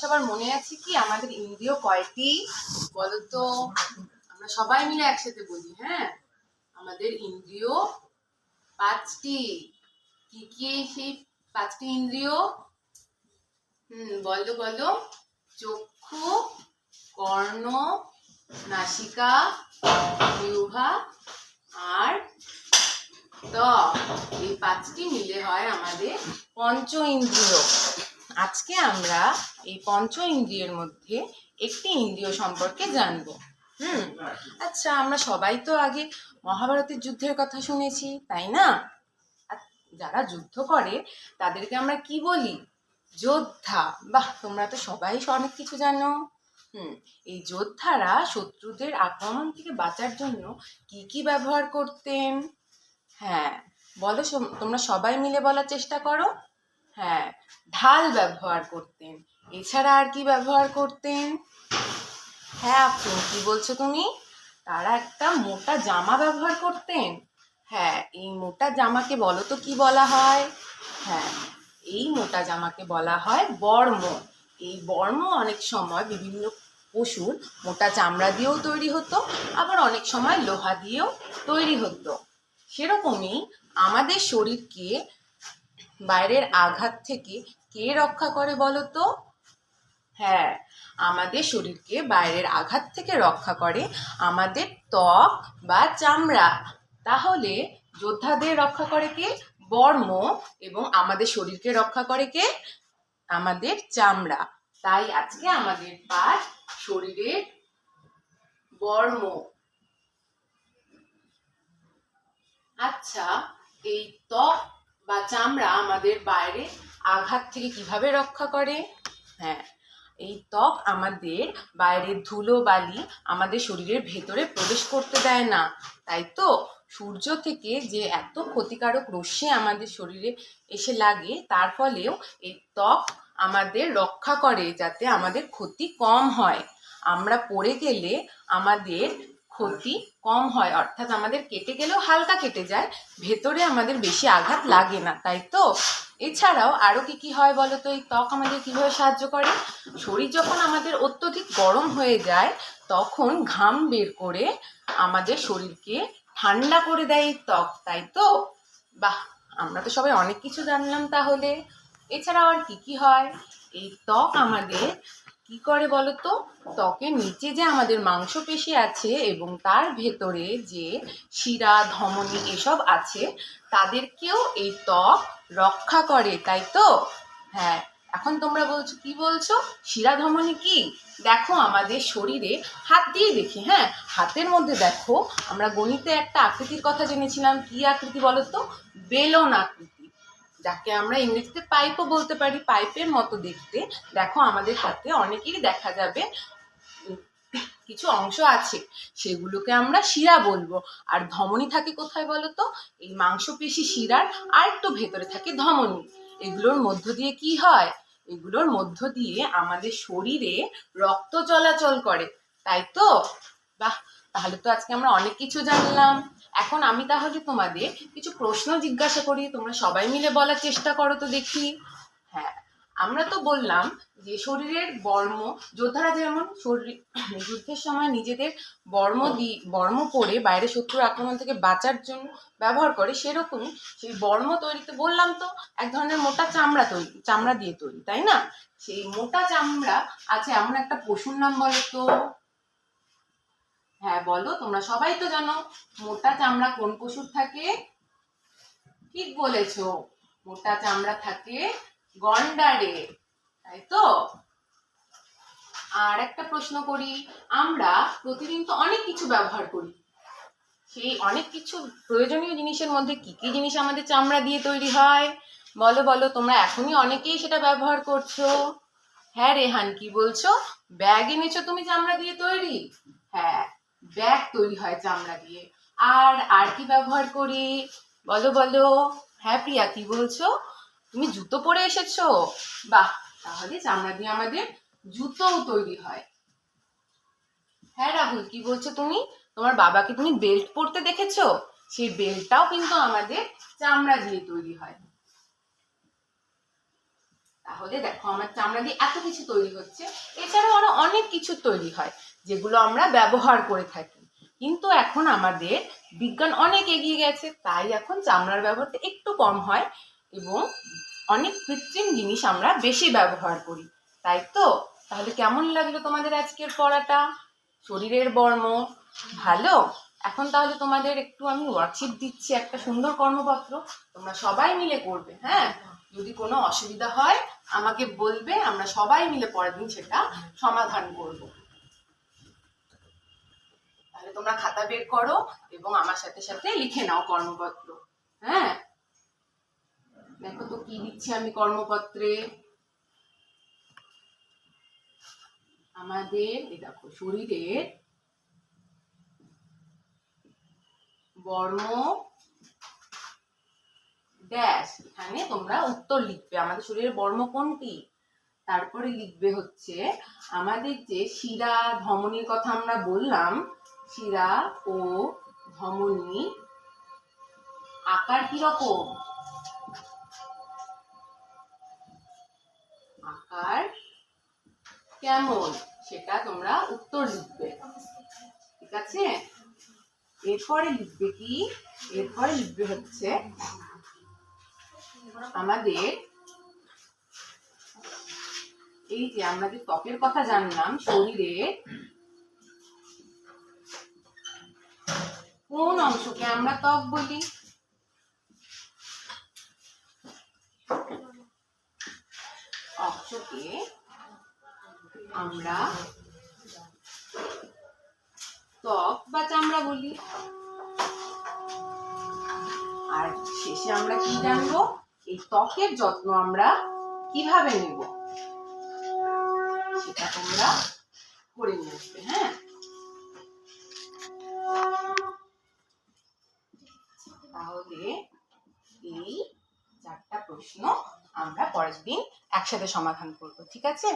সবার মনে আছে কি? আমাদের ইন্দ্রিয় কয়টি? বলো তো আমরা সবাই মিলে একসাথে বলি হ্যাঁ? আমাদের ইন্দ্রিয় পাঁচটি। কি কি সেই পাঁচটি ইন্দ্রিয়? হুম বলো বলো চক্ষু, কর্ণ, নাসিকা জিহ্বা আর ত্বক। এই পাঁচটি মিলে হয় আমাদের পঞ্চ ইন্দ্রিয়। আজকে আমরা এই পঞ্চ ইন্দ্রিয়ের মধ্যে একটি ইন্দ্রিয় সম্পর্কে জানব। হুম? আচ্ছা আমরা সবাই তো আগে মহাভারতের যুদ্ধের কথা শুনেছি, তাই না? যারা যুদ্ধ করে, তাদেরকে আমরা কি বলি? যোদ্ধা। বাহ, তোমরা তো সবাই অনেক কিছু জানো। হুম, এই যোদ্ধারা শত্রুদের আক্রমণ থেকে বাঁচার জন্য কি কি ব্যবহার করতেন? হ্যাঁ বলো তোমরা সবাই মিলে বলার চেষ্টা করো। হ্যাঁ ঢাল ব্যবহার করতেন। এছাড়া আর কি ব্যবহার করতেন? হ্যাঁ আপু, কি বলছো তুমি? তারা একটা মোটা জামা ব্যবহার করতেন। হ্যাঁ এই মোটা জামাকে বলো তো কি বলা হয়? হ্যাঁ এই মোটা জামাকে বলা হয় বর্ম। এই বর্ম অনেক সময় বিভিন্ন পশুর মোটা চামড়া দিয়েও তৈরি হতো, আবার অনেক সময় লোহা দিয়েও তৈরি হতো। সেরকমই আমাদের শরীরকে বাইরের আঘাত থেকে কে রক্ষা করে বলো তো হ্যাঁ আমাদের শরীরকে বাইরের আঘাত থেকে রক্ষা করে আমাদের ত্বক বা চামড়া। তাহলে যোদ্ধাদের রক্ষা করে কে? বর্ম। এবং আমাদের শরীরকে রক্ষা করে কে? আমাদের চামড়া। তাই আজকে আমাদের পাঠ শরীরের বর্ম। আচ্ছা এই ত্বক বা চামড়া আমাদের বাইরে আঘাত থেকে কীভাবে রক্ষা করে? হ্যাঁ এই ত্বক আমাদের বাইরের ধুলো, বালি আমাদের শরীরের ভেতরে প্রবেশ করতে দেয় না। তাই তো সূর্য থেকে যে এত ক্ষতিকারক রশ্মি আমাদের শরীরে এসে লাগে, তার ফলেও এই ত্বক আমাদের রক্ষা করে যাতে আমাদের ক্ষতি কম হয়। আমরা পড়ে গেলে আমাদের ক্ষতি কম হয়, অর্থাৎ আমাদের কেটে গেলেও হালকা কেটে যায়, ভেতরে আমাদের বেশি আঘাত লাগে না, তাই তো? এছাড়াও আরও কি কি হয় বলো তো? এই ত্বক আমাদের কীভাবে সাহায্য করে? শরীর যখন আমাদের অত্যধিক গরম হয়ে যায়, তখন ঘাম বের করে আমাদের শরীরকে ঠান্ডা করে দেয় এই ত্বক, তাই তো? বাহ, আমরা তো সবাই অনেক কিছু জানলাম তাহলে। এছাড়াও আর কি কি হয়? এই ত্বক আমাদের কি করে বলো তো ত্বকের নিচে যে আমাদের মাংসপেশি আছে এবং তার ভেতরে যে শিরা, ধমনী এসব আছে, তাদেরকেও এই ত্বক রক্ষা করে, তাই তো? হ্যাঁ এখন তোমরা বলছো, কি বলছো? শিরা, ধমনী কি? দেখো আমাদের শরীরে হাত দিয়ে দেখি হ্যাঁ? হাতের মধ্যে দেখো, আমরা গণিতে একটা আকৃতির কথা জেনেছিলাম, কি আকৃতি বলো তো বেলন আকৃতি। যাকে আমরা ইংরেজিতে পাইপও বলতে পারি পাইপের মতো দেখতে। দেখো, আমাদের হাতে অনেকেরই দেখা যাবে, কিছু অংশ আছে, সেগুলোকে আমরা শিরা বলব। আর ধমনী থাকে কোথায় বলো তো এই মাংসপেশি শিরার আর একটু ভেতরে থাকে ধমনী। এগুলোর মধ্য দিয়ে কি হয়? এগুলোর মধ্য দিয়ে আমাদের শরীরে রক্ত চলাচল করে। তাই তো? বাহ, তাহলে তো আজকে আমরা অনেক কিছু জানলাম। এখন আমি তাহলে তোমাদের কিছু প্রশ্ন জিজ্ঞাসা করি, তোমরা সবাই মিলে বলার চেষ্টা করো তো দেখি। হ্যাঁ আমরা তো বললাম যে শরীরের বর্ম, যোদ্ধারা যেমন শরীর যুদ্ধের সময় নিজেদের বর্ম দি, বর্ম পরে বাইরে শত্রুর আক্রমণ থেকে বাঁচার জন্য ব্যবহার করে, সেরকম সেই বর্ম তৈরিতে বললাম তো এক ধরনের মোটা চামড়া তৈরি, চামড়া দিয়ে তৈরি, তাই না? সেই মোটা চামড়া আছে এমন একটা পশুর নাম বলো তো। হ্যাঁ বলো, তোমরা সবাই তো জানো মোটা চামড়া কোন পশুর থাকে? ঠিক বলেছ, মোটা চামড়া থাকে গন্ডারে, তাই তো? আর একটা প্রশ্ন করি, আমরা প্রতিদিন তো অনেক কিছু ব্যবহার করি। সেই অনেক কিছু প্রয়োজনীয় জিনিসের মধ্যে কি কি জিনিস আমাদের চামড়া দিয়ে তৈরি হয়? বলো বলো, তোমরা এখনই অনেকেই সেটা ব্যবহার করছ। হ্যাঁ রেহান, কি বলছো? ব্যাগ এনেছো তুমি চামড়া দিয়ে তৈরি? হ্যাঁ ব্যাগ তৈরি হয় চামড়া দিয়ে। আর আর কি ব্যবহার করি? বলো বলো। হ্যাঁ প্রিয়া, কি বলছো? তুমি জুতো পরে এসেছ? বাহ, তাহলে চামড়া দিয়ে আমাদের জুতোও তৈরি হয়। হ্যাঁ রাহুল, কি বলছো তুমি? তোমার বাবাকে তুমি বেল্ট পরতে দেখেছ? সেই বেল্টটাও কিন্তু আমাদের চামড়া দিয়ে তৈরি হয়। তাহলে দেখো, আমার চামড়া দিয়ে এত কিছু তৈরি হচ্ছে। এছাড়াও আরও অনেক কিছু তৈরি হয়। যেগুলো আমরা ব্যবহার করে থাকি। কিন্তু এখন আমাদের বিজ্ঞান অনেক এগিয়ে গেছে, তাই এখন চামড়ার ব্যবহারটা একটু কম হয় এবং অনেক কৃত্রিম জিনিস আমরা বেশি ব্যবহার করি। তাই তো? তাহলে কেমন লাগল তোমাদের আজকের পড়াটা? শরীরের বর্ম, ভালো? এখন তাহলে তোমাদের একটু আমি ওয়ার্কশিট দিচ্ছি একটা সুন্দর কর্মপত্র, তোমরা সবাই মিলে করবে হ্যাঁ? যদি কোনো অসুবিধা হয়, আমাকে বলবে, আমরা সবাই মিলে পরের দিন সেটা সমাধান করব। তোমরা খাতা বের করো এবং আমার সাথে সাথে লিখে নাও কর্মপত্র। হ্যাঁ? দেখো তো কি দিচ্ছি আমি কর্মপত্রে? আমাদের দেখো, শরীরের বর্ম ড্যাশ এখানে তোমরা উত্তর লিখবে। আমাদের শরীরের বর্ম কোনটি? তারপরে লিখবে হচ্ছে, আমাদের যে শিরা, ধমনির কথা আমরা বললাম শিরা ও ধমনি। আকার কীরকম? আকার কেমন? সেটা তোমরা উত্তর লিখবে। ঠিক আছে? এরপরে লিখবে কি? এরপরে লিখবে হচ্ছে আমাদের এই যে আমরা যে ত্বকের কথা জানলাম, শরীরে কোন অংশকে আমরা ত্বক বলি? অংশকে আমরা ত্বক বা চামড়া বলি। আর শেষে আমরা কি জানব? এই ত্বকের যত্ন আমরা কীভাবে নেব? সেটা তোমরা করে নিয়ে আসবে হ্যাঁ? প্রশ্ন আমরা পরের দিন একসাথে সমাধান করব ঠিক আছে?